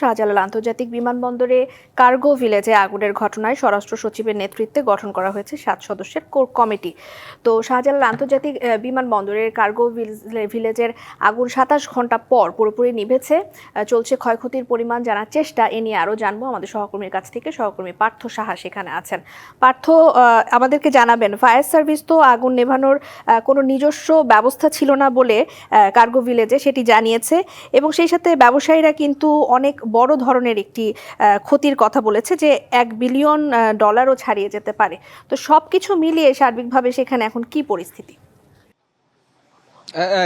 শাহজালাল আন্তর্জাতিক বিমানবন্দরে কার্গো ভিলেজে আগুনের ঘটনায় স্বরাষ্ট্র সচিবের নেতৃত্বে গঠন করা হয়েছে সাত সদস্যের কোর কমিটি। তো শাহজালাল আন্তর্জাতিক বিমানবন্দরের কার্গো ভিলেজের আগুন সাতাশ ঘণ্টা পর পুরোপুরি নিভেছে। চলছে ক্ষয়ক্ষতির পরিমাণ জানার চেষ্টা, এ নিয়ে আরও জানব। আমাদের সহকর্মীর কাছ থেকে সহকর্মী পার্থ সাহা সেখানে আছেন। পার্থ আমাদেরকে জানাবেন, ফায়ার সার্ভিস তো আগুন নেভানোর কোনো নিজস্ব ব্যবস্থা ছিল না বলে কার্গো ভিলেজে সেটি জানিয়েছে। এবং সেই সাথে ব্যবসায়ীরা কিন্তু অনেক বড় ধরনের একটি ক্ষতির কথা বলেছে যে এক বিলিয়ন ডলারও ছাড়িয়ে যেতে পারে। তো সব কিছু মিলিয়ে সার্বিকভাবে সেখানে এখন কি পরিস্থিতি?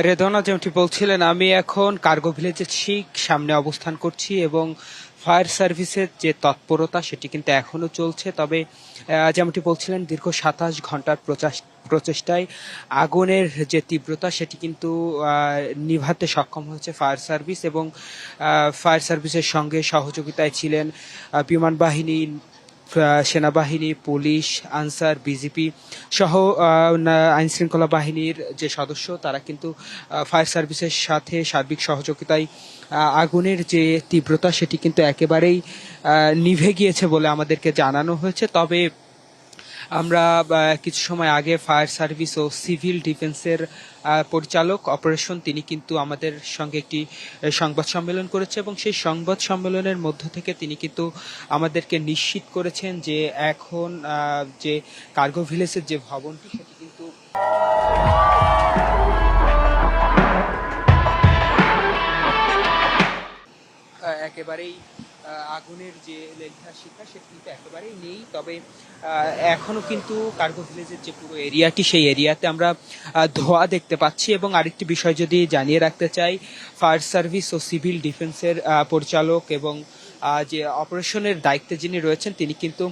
রেদনা যেমনটি বলছিলেন, আমি এখন কার্গো ভিলেজের ঠিক সামনে অবস্থান করছি এবং ফায়ার সার্ভিসের যে তৎপরতা সেটি কিন্তু এখনও চলছে। তবে যেমনটি বলছিলেন, দীর্ঘ সাতাশ ঘণ্টার প্রচেষ্টায় আগুনের যে তীব্রতা সেটি কিন্তু নিভাতে সক্ষম হয়েছে ফায়ার সার্ভিস এবং ফায়ার সার্ভিসের সঙ্গে সহযোগিতায় ছিলেন বিমান বাহিনী সেনাবাহিনী, পুলিশ, আনসার, বিজিপি সহ আইন শৃঙ্খলা বাহিনীর যে সদস্য, তারা কিন্তু ফায়ার সার্ভিসের সাথে সার্বিক সহযোগিতায় আগুনের যে তীব্রতা, সেটি কিন্তু একেবারেই নিভে গিয়েছে বলে আমাদেরকে জানানো হয়েছে। তবে আমরা কিছু সময় আগে ফায়ার সার্ভিস ও সিভিল ডিফেন্সের পরিচালক অপারেশন, তিনি কিন্তু আমাদের সঙ্গে একটি সংবাদ সম্মেলন করেছে এবং সেই সংবাদ সম্মেলনের মধ্য থেকে তিনি কিন্তু আমাদেরকে নিশ্চিত করেছেন যে এখন যে কার্গো ভিলেজের যে ভবনটি, সেটি কিন্তু একেবারেই আগুনের যে লেখা শিখা সেটা কিন্তু একেবারেই নেই। তবে আহ, এখনও কিন্তু কার্গো ভিলেজের যে পুরো এরিয়াটি সেই এরিয়াতে আমরা ধোঁয়া দেখতে পাচ্ছি। এবং আরেকটি বিষয় যদি জানিয়ে রাখতে চাই ফায়ার সার্ভিস ও সিভিল ডিফেন্সের পরিচালক এবং যে অপারেশনের দায়িত্বে যিনি রয়েছেন তিনি কিন্তু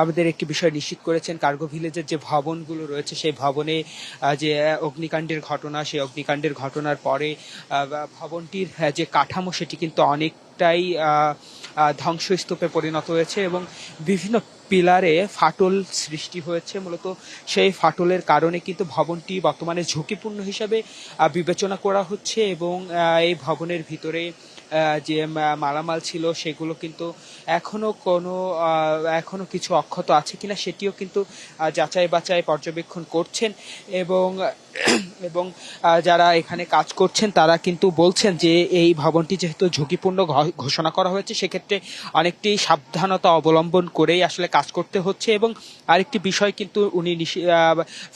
আমাদের একটি বিষয় নিশ্চিত করেছেন। কার্গো ভিলেজের যে ভবনগুলো রয়েছে সেই ভবনে যে অগ্নিকাণ্ডের ঘটনা সেই অগ্নিকাণ্ডের ঘটনার পরে ভবনটির যে কাঠামো সেটি কিন্তু অনেকটাই ধ্বংসস্তূপে পরিণত হয়েছে এবং বিভিন্ন পিলারে ফাটল সৃষ্টি হয়েছে। মূলত সেই ফাটলের কারণে কিন্তু ভবনটি বর্তমানে ঝুঁকিপূর্ণ হিসাবে বিবেচনা করা হচ্ছে এবং এই ভবনের ভিতরে যে মালামাল ছিল, সেগুলো কিন্তু এখনও কোনো এখনও কিছু অক্ষত আছে কিনা সেটিও কিন্তু যাচাই বাছাই পর্যবেক্ষণ করছেন এবং এবং যারা এখানে কাজ করছেন তারা কিন্তু বলছেন যে এই ভবনটি যেহেতু ঝুঁকিপূর্ণ ঘোষণা করা হয়েছে, সেক্ষেত্রে অনেকটি সাবধানতা অবলম্বন করেই আসলে কাজ করতে হচ্ছে এবং আরেকটি বিষয় কিন্তু উনি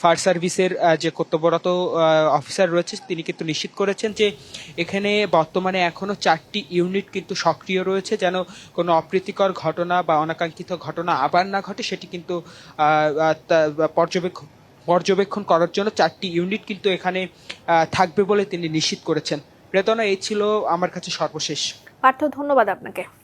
ফায়ার সার্ভিসের যে কর্তব্যরত অফিসার রয়েছে, তিনি কিন্তু নিশ্চিত করেছেন যে এখানে বর্তমানে এখনও চারটি ইউনিট কিন্তু সক্রিয় রয়েছে, যেন কোনো অপ্রীতিকর ঘটনা বা অনাকাঙ্ক্ষিত ঘটনা আবার না ঘটে, সেটি কিন্তু পর্যবেক্ষণ পর্যবেক্ষণ করার জন্য চারটি ইউনিট কিন্তু এখানে থাকবে বলে তিনি নিশ্চিত করেছেন। প্রেতনা এই ছিল আমার কাছে সর্বশেষ। পার্থ, ধন্যবাদ আপনাকে।